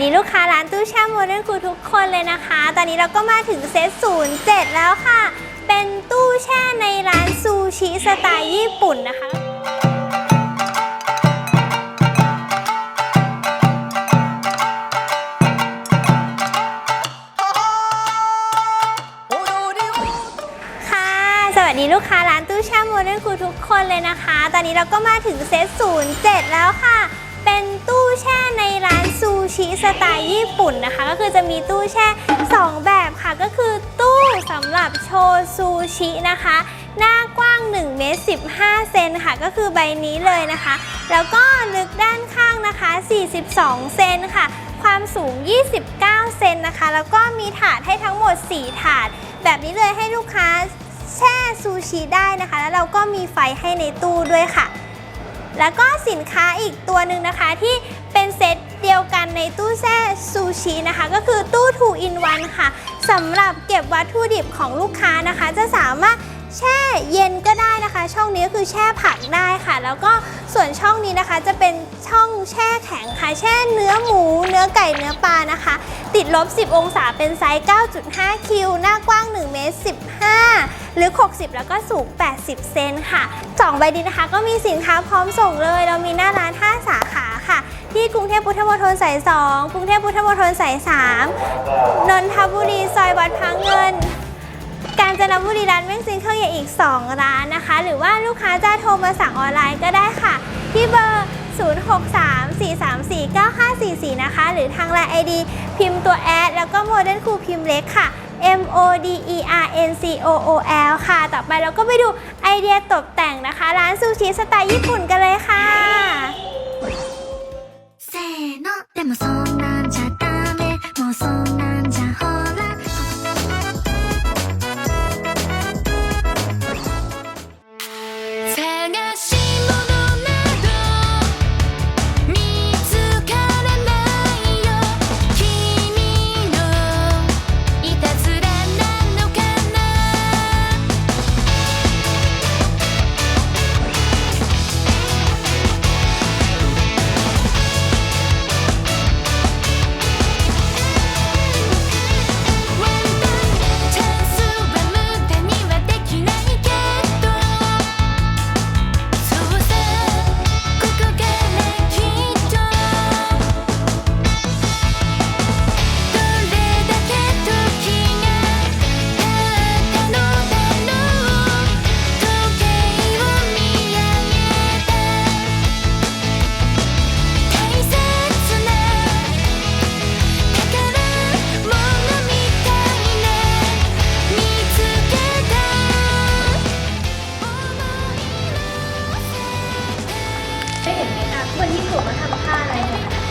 ดีลูกค้าร้านตู้แช่โมเดิร์นคูทุกคนเลยนะคะ ตอนนี้เราก็มาถึงเซต07 แล้วค่ะ เป็นตู้แช่ในร้านซูชิสไตล์ญี่ปุ่นนะคะค่ะสวัสดีลูกค้าร้านตู้แช่โมเดิร์นคูทุกคนเลยนะคะ ตอนนี้เราก็มาถึงเซต07 แล้วค่ะ เป็นตู้แช่ในร้าน ซูชิสไตล์ญี่ปุ่นนะคะ ก็คือจะมีตู้แช่ 2 แบบค่ะ ก็คือตู้สำหรับโชว์ซูชินะคะ หน้ากว้าง1เมตร15 เซนค่ะ ก็คือใบนี้เลยนะคะ แล้วก็ลึกด้านข้างนะคะ 42 เซนค่ะ ความสูง 29 เซนนะคะ แล้วก็มีถาดให้ทั้งหมด 4 ถาด แบบนี้เลยให้ลูกค้าแช่ซูชิได้นะคะ แล้วเราก็มีไฟให้ในตู้ด้วยค่ะ แล้วก็สินค้าอีกตัวหนึ่งนะคะที่เป็นเซต ยวกันในตู้แช่ซูชินะคะ ก็คือตู้2 in 1ค่ะสำหรับเก็บวัตถุดิบของลูกค้านะคะ จะสามารถแช่เย็นก็ได้นะคะ ช่องนี้ก็คือแช่ผักได้ค่ะ แล้วก็ส่วนช่องนี้นะคะจะเป็นช่องแช่แข็งค่ะ แช่เนื้อหมู เนื้อไก่เนื้อปลานะคะ ติดลบ 10 องศาเป็นไซส์ 9.5 คิว หน้ากว้าง 1 เมตร 15 หรือ 60 แล้วก็สูง 80 เซนค่ะสองใบนี้นะคะ ก็มีสินค้าพร้อมส่งเลย เรามีหน้าร้าน 5 สาขา ที่กรุงเทพพุทธมณฑลสาย 2 กรุงเทพพุทธมณฑลสาย 3 นนทบุรีซอยวัดพระเงิน กาญจนบุรีร้านแม่งซิงเครื่องใหญ่อีก 2 ร้านนะคะ หรือว่าลูกค้าจะโทรมาสั่งออนไลน์ก็ได้ค่ะ ที่เบอร์ 0634349544 นะคะ หรือทางไลน์ ID พิมพ์ตัวแอดแล้วก็โมเดิร์นคูพิมพ์เล็กค่ะ M O D E R N C O O L ค่ะ ต่อไปเราก็ไปดูไอเดียตกแต่งนะคะ ร้านซูชิสไตล์ญี่ปุ่นกันเลยค่ะ คะคนญี่ปุ่นเขาทำท่าอะไรเนี่ย